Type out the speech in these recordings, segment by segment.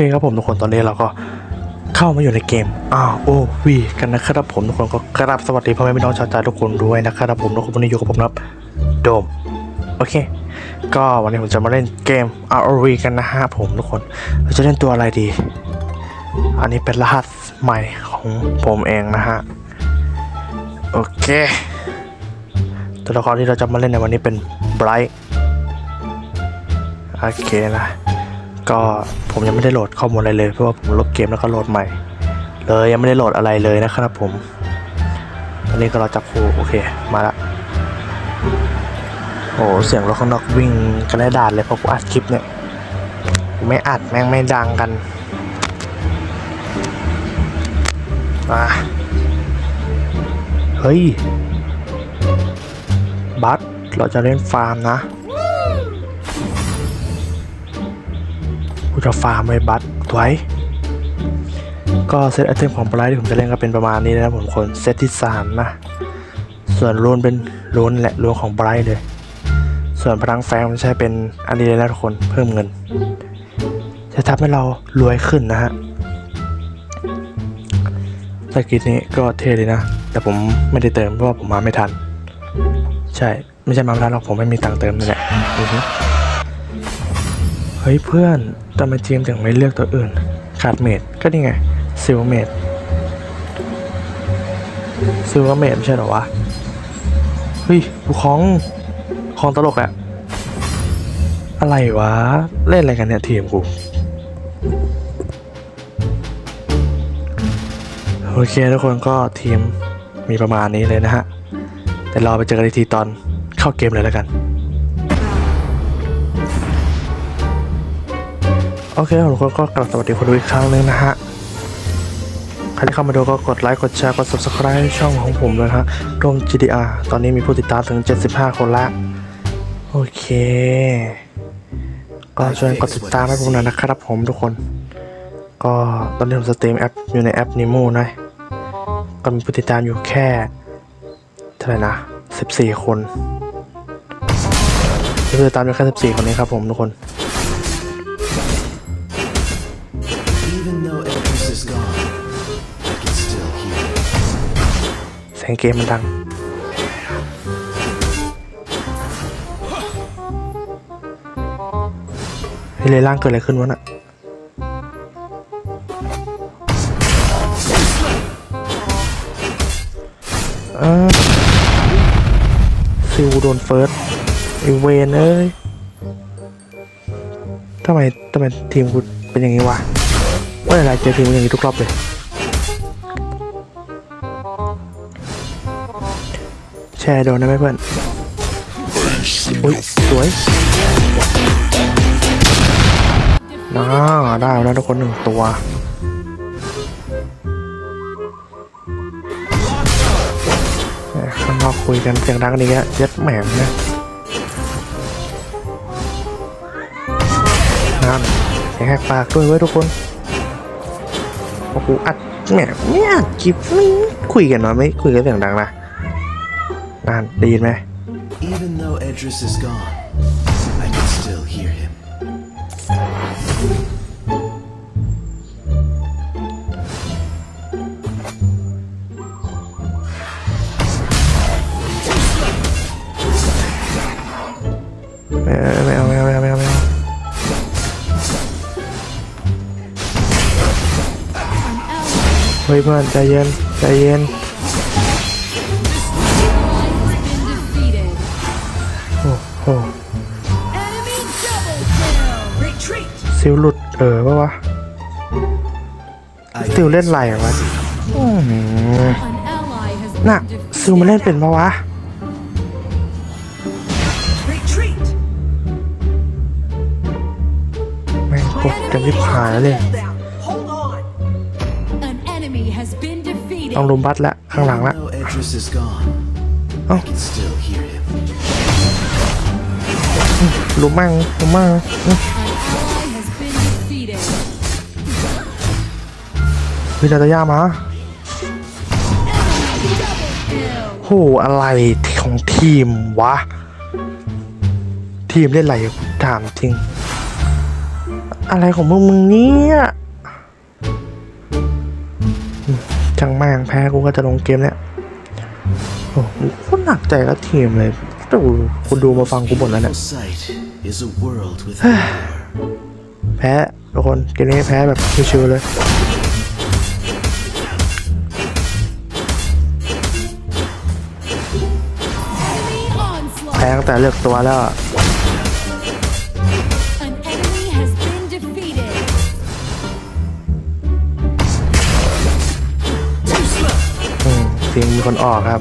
เคครับผมทุกคนตอนนี้เราก็เข้ามาอยู่ในเกม ROV กันนะครับผมทุกคนก็กราบสวัสดีพ่อแม่พี่น้องชาวใจทุกคนด้วยนะครับผมทุกคนวันนี้อยู่กับผมนะครับโดมโอเค ก็วันนี้ผมจะมาเล่นเกม ROV กันนะฮะผมทุกคนเราจะเล่นตัวอะไรดี อันนี้เป็นรหัสใหม่ของผมเองนะฮะโอเค ตัวละครที่เราจะมาเล่นในวันนี้เป็นไบรท์โอเคนะ ก็ผมยังไม่ได้โหลดข้อมูลอะไรเลยเพราะว่าผมลบเกมแล้วก็โหลดใหม่ เลยยังไม่ได้โหลดอะไรเลยนะครับผมตอนนี้ก็เราจับคู่โอเคมาละโอ้เสียงรถข้างนอกวิ่งกระไรดาดเลยเพราะกูอัดคลิปเนี่ยไม่อัดแม่งไม่ดังกันมาเฮ้ยบัสเราจะเล่นฟาร์มนะ กูจะฟาร์มไว้บัตไว้ ก็เซตไอเทมของไบรท์ที่ผมจะเล่นก็เป็นประมาณนี้นะครับผมคนเซตที่3นะส่วนรูนเป็นรูนแหละรูนของไบรท์เลย ส่วนพลังแฟงมันใช้เป็นอันนี้เลยนะทุกคนเพิ่มเงิน จะทำให้เรารวยขึ้นนะฮะสกินนี้ก็เท่เลยนะ แต่ผมไม่ได้เติมเพราะว่าผมมาไม่ทัน ใช่ ไม่ใช่มาไม่ทันหรอกผมไม่มีตังค์เติมนี่แหละ เฮ้ยเพื่อนทำไมทีมถึงไม่เลือกตัวอื่น ขาดเมดก็นี่ไงซิลเมดซิลเมดไม่ใช่หรอวะ เฮ้ยดูของของตลกอะอะไรวะ เล่นอะไรกันเนี่ยทีมกูโอเคทุกคนก็ทีมมีประมาณนี้เลยนะฮะ แต่รอไปเจอกันทีตอนเข้าเกมเลยแล้วกัน โอเคผมก็กลับสวัสดีคนดูอีกครั้งหนึงนะฮะ ใครที่เข้ามาดูก็กดไลค์กดแชร์กด subscribe ช่องของผมด้วยนะฮะดวง GDR ตอนนี้มีผู้ติดตามถึง 75 คนละ โอเค ก็ช่วยกดติดตามให้ผมหน่อยนะครับผมทุกคน ก็ตอนนี้ผมสตรีมแอปอยู่ในแอป Nemo นะก็มีผู้ติดตามอยู่แค่เท่าไหร่นะ 14 คนมีผู้ติดตามอยู่แค่ 14 คนนี้ครับผมทุกคน สียงเกมมันดัง เฮ้ยเลยล่างเกิดอะไรขึ้นวะน่ะซิวโดนเฟิร์สไอเวนเอ้ยทำไมทำไมทีมกูเป็นอย่างนี้วะว่าอะไรเจอทีมกูอย่างนี้ทุกรอบเลย ชร์โดนได้ไหมเพื่อนอุ้ยสวยน่าได้แล้วทุกคนหนึ่งตัวแหม่ข้างนอกคุยกันเสียงดังนอีกแล้เย็ดแหม่มนะนั่นเสียงแหกปากด้วยเว้ยทุกคนโอ้โหอัดแหม่ไม่อัดคลิปไม่คุยกันเนาะไม่คุยกันเสียงดังนะ นั่นได้ยินไหม Even though Edris is gone, I can still hear him. ไม่เอาไม่เอาไม่เอาไม่เอาไม่เอาไม่เอาเฮ้ยเพื่อนใจเย็นใจเย็น อ้โห Enemy double kill. Retreat. ซิลหลุดเออปะวะ I ซิลเล่นไรอะวะอื้อหือ An ally has น่ะ been ซิลมันเล่น defeated. เป็นปะวะ Retreat. แม่งกดกันริบหายเลย Hold on. An enemy has been defeated. ต้องลุมบัตละข้างหลัง Even ละ though Edris is ลุมมั่งลุมมั่งอื้อ An ally has been defeated. วิจารยามา Double kill. โหอะไรของทีมวะ ทีมเล่นอะไรถามจริง อะไรของมึงมึงเนี่ยจังแม่งแพ้กูก็จะลงเกมเนี่ยโอ้โหคตรหนักใจกับทีมเลยแต่กูคุณดูมาฟังกูบ่นแล้วเนี่ย is a world without war. แพ้ทุกคนเกมนี้แพ้แบบชิวๆเลย Enemy onslaught. แพ้ตั้งแต่เลือกตัวแล้วอะ An enemy has been defeated. อืมทีมมีคนออกครับ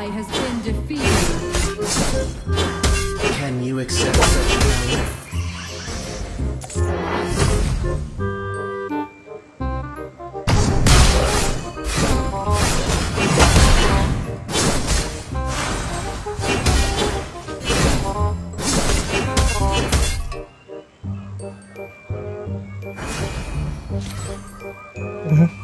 Mm-hmm.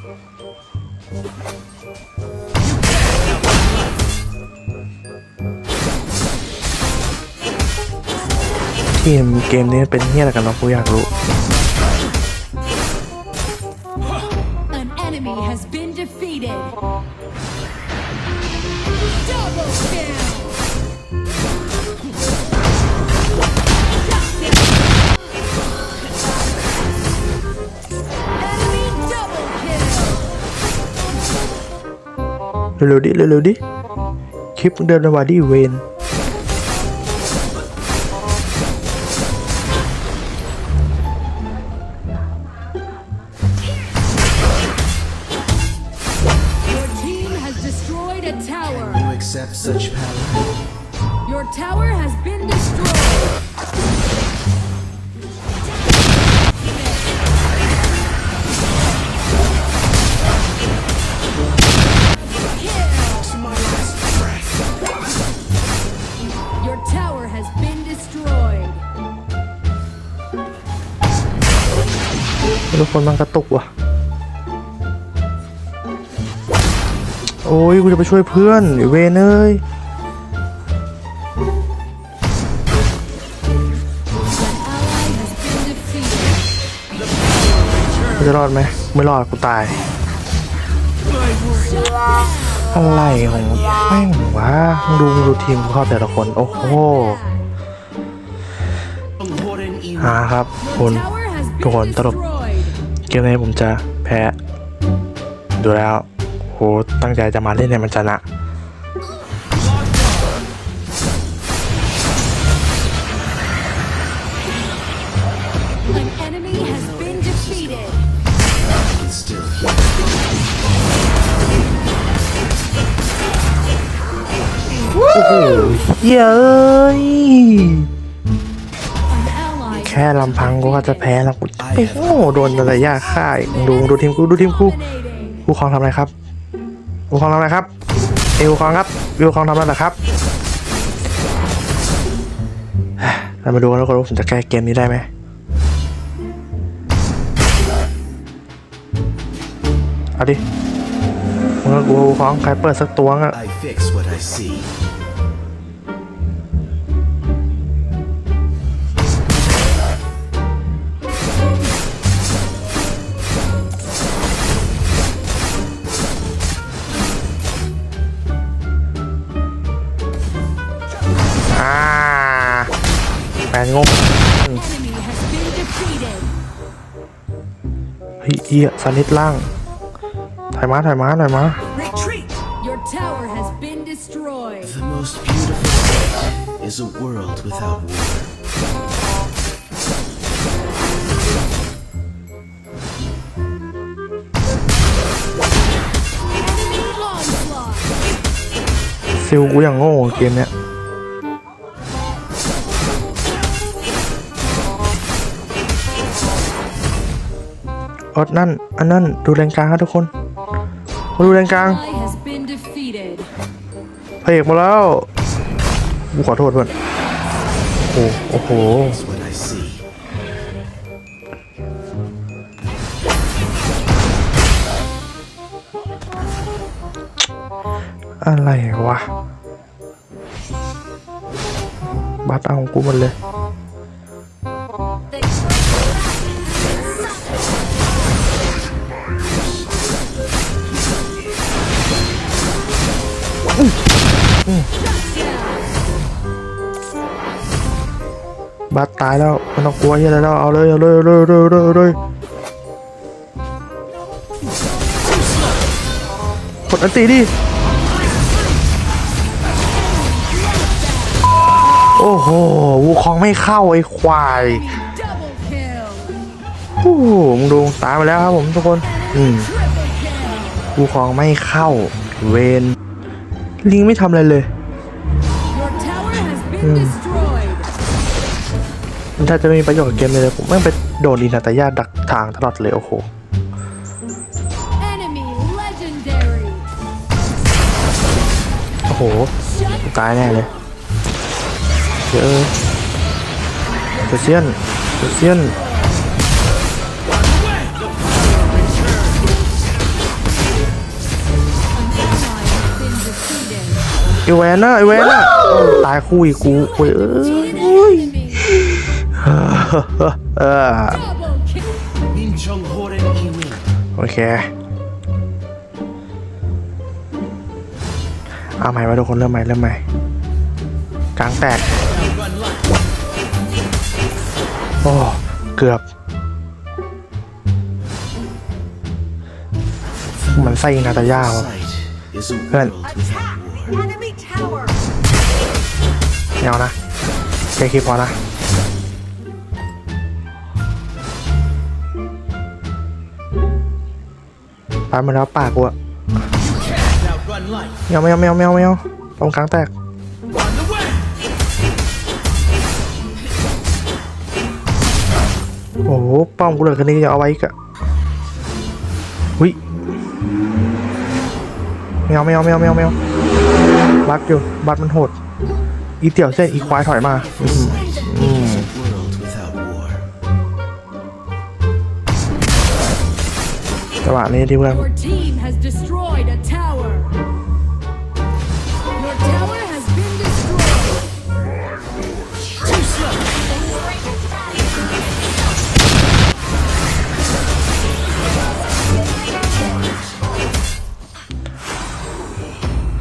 ทีมเกมนี้เป็นเฮียอะไรกันเนาะกูอยากรู้ เร็วๆดิเร็วๆดิคลิปเดินมาว่าดิเวน ทุกคนมันกระตุกว่ะ โอ้ยกูจะไปช่วยเพื่อนไอ้เวนเอ้ยจะรอดไหมไม่รอดกูตาย อะไรของแม่งวะดูดูทีมเขาแต่ละคน โอ้โหหาครับ คุณทุกคนตลบ เกมนี้ผมจะแพ้ ดูแล้ว โห ตั้งใจจะมาเล่นในมันชนะ An enemy has been defeated. I can still hear. โอ้ ค่ลำพังกูก็จะแพ้แล้วกูไปโง่โดนอะไรยากค่ายมึงดูดูทีมกูดูทีมกูกูคลองทำอะไรครับกูคลองทำอะไรครับเอวคลองครับวิวคลองทำอะไรเหรอครับเรามาดูกันทุกคนว่าผมจะแก้เกมนี้ได้ไหมเอาดิมึงก็กูคลองใครเปิดสักตัวอะ แปนงง Enemy has been defeated. เฮ้ยเอียสนิทล่างถอยมาถอยมาถอยมา Your tower has been destroyed. The most beautiful sight is a world without war. Enemy onslaught. ซิลกูอย่างโง่เกมเนี้ย อดนั่น อันนั่น ดูแรงกลางครับทุกคนมาดูแรงกลางพระเอกมาแล้วกูขอโทษเพื่อนโอ้โอ้โหอะไรวะ บัตรเอาของกูหมดเลย บัตรตายแล้วไมันต้องกลัวเฮียอะไรแล้วเอาเลยเอาเลยเอาเลยเอาเลยเอาเลยเอาเลยกดอันตีดิโอ้โหวูคองไม่เข้าไอ้ควาย Double kill. โอ้โหมึงดูตายไปแล้วครับผมทุกคน อืม Triple kill. วูคองไม่เข้า เวนลิงไม่ทำอะไรเลย Your tower has been destroyed. มัน ถ้าจะไม่มีประโยชน์กับเกมเลยผมแม่งไปโดนอินาตายาดักทางตลอดเลยโอ้โห Enemy legendary. โอ้โห Shut ตายแน่เลยเดี๋ยวเออเซเซียนเซเซียน An ally has been defeated. ไอแวนน่ะไอแวนน่ะเออตายคู่อีกกูโอ้ยเออ โอเค เอาใหม่ไว้ทุกคนเริ่มใหม่เริ่มใหม่ กลางแตก โอ้ เกือบ มันไส้นาตาย่า Sight วะ is a Good. world without war. Enemy tower. ไม่เอานะแค่คลิปพอนะ ปาดมาแล้วปากกูอะ Outrun life. ไม่เอาไม่เม่เอาไม่เอม่เอาตรงกลางแตกโอ้โหป้อมกูเหลือแค่นี้จะเอาไว้อีกอะวิไม่เอาไม่เอาไม่เอาไม่เอาไม่เอาบัตอยู่บัตมันโหด อีเตี่ยวเส้นอีควายถอยมาอืม จังหวะนี้ที่เพื่อน Your team has destroyed a tower. Your tower has been destroyed.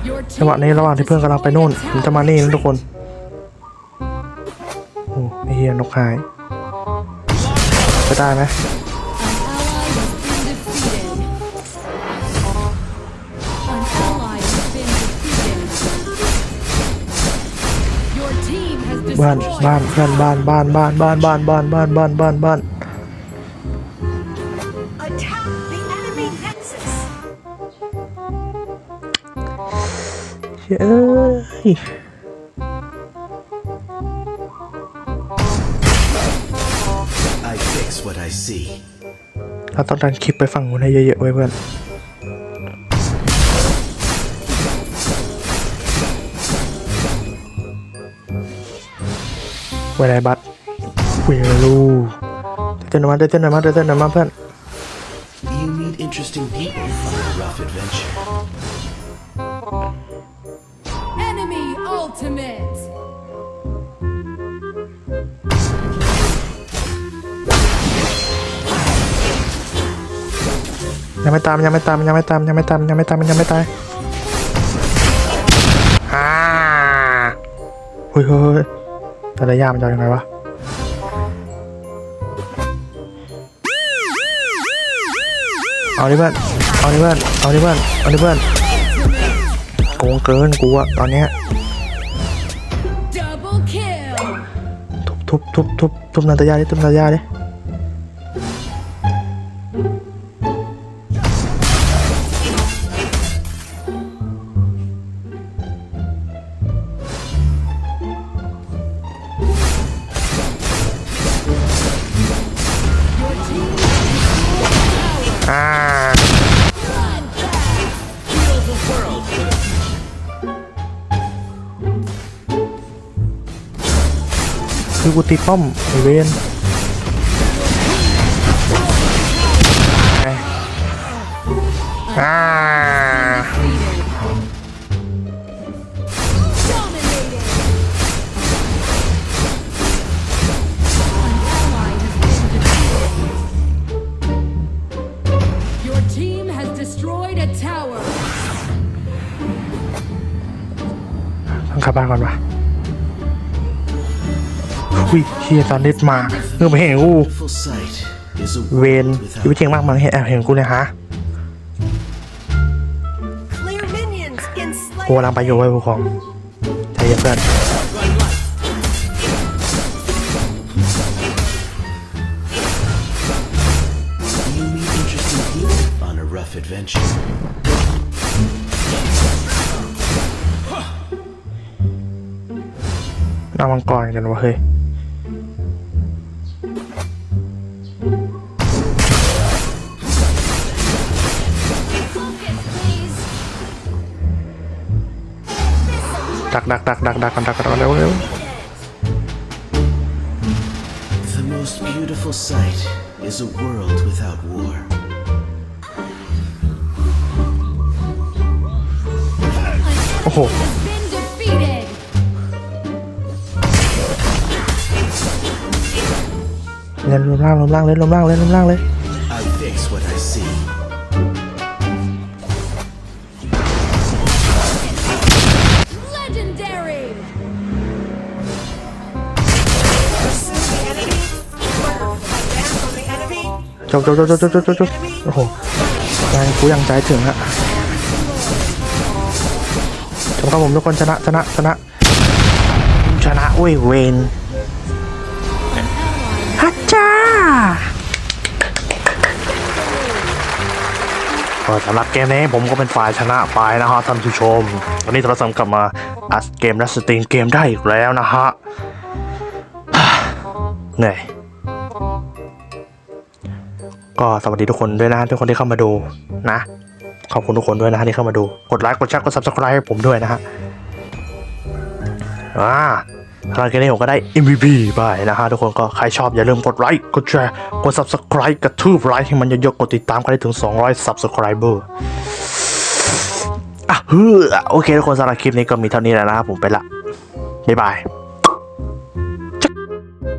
Your จังหวะ team นี้ระหว่างที่เพื่อนกำลังไปนู่นผมจะมานี่นะทุกคนโอ้ไอเฮียนกหายจะได้ไหม บ้าน destroyed. บ้านเพื่อนบ้านบ้านบ้านบ้านบ้านบ้านบ้านบ้านบ้านบ้าน Attack the enemy nexus. เฮ้ย I fix what I see. เราต้องดันคลิปไปฝั่งนู้นให้เยอะๆไว้เพื่อน เวลาบัตเวลูเต้นหน่อยมาเต้นหน่อยมาเต้นหน่อยมาเพื่อน You meet interesting people on a rough adventure. Enemy ultimate. ยังไม่ตามยังไม่ตามยังไม่ตามยังไม่ตามยังไม่ตามยังไม่ตายฮ่าเฮ้ยเฮ้ยเฮ้ย แต่ละยามันจะเอายังไงวะเอาดิเพื่อนเอาดิเพื่อนเอาดิเพื่อนเอาดิเพื่อนโกงเกินกูอะตอนเนี้ย Double kill. ทุบทุบทุบทุบทุบนาตายาดิทุบนาตายาดิ คือกูตีป้อมไอเวนอ่าข้างบ้านก่อนปะ อุ้ยเชียตอนนิดมาเงื่อไปเห็นกู Beautiful sight is a เวน world ชีวิต without จริงมากมันเห็นแอบเห็นกูเนี่ยฮะ Clear minions in กูกำลังไปอยู่ไว้ผู้ของใจเย็นเพื่อน You meet interesting people on a rough adventure. นำมังกรกันวะเฮ้ย ดักดักดักดักดักกันดักกันเร็วเร็ว The most beautiful sight is a world without war. โอ้โห Has been defeated. เล่นลมล่ จบจบจบจบจบจบโอ้โหยังกูยังใจถึงฮะจบครับผมทุกคนชนะชนะชนะ ชนะเว้ยเวนฮัจจ้าสำหรับเกมนี้ผมก็เป็นฝ่ายชนะไปนะฮะท่านผู้ชมวันนี้โทรศัพท์กลับมาอัดเกมและสตรีมเกมได้อีกแล้วนะฮะเหนื่อย ก็สวัสดีทุกคนด้วยนะทุกคนที่เข้ามาดูนะ ขอบคุณทุกคนด้วยนะที่เข้ามาดู กดไลค์กดแชร์กด subscribe ให้ผมด้วยนะฮะอ่าทางเกมนี้ผมก็ได้ MVP ไปนะฮะทุกคนก็ใครชอบอย่าลืมกดไลค์กดแชร์กด subscribe กระทืบไลค์ให้มันเยอะๆกดติดตามกันได้ถึง 200 subscriber อะเฮ้อโอเคทุกคนสำหรับคลิปนี้ก็มีเท่านี้แล้วนะครับผมไปละ บ๊ายบาย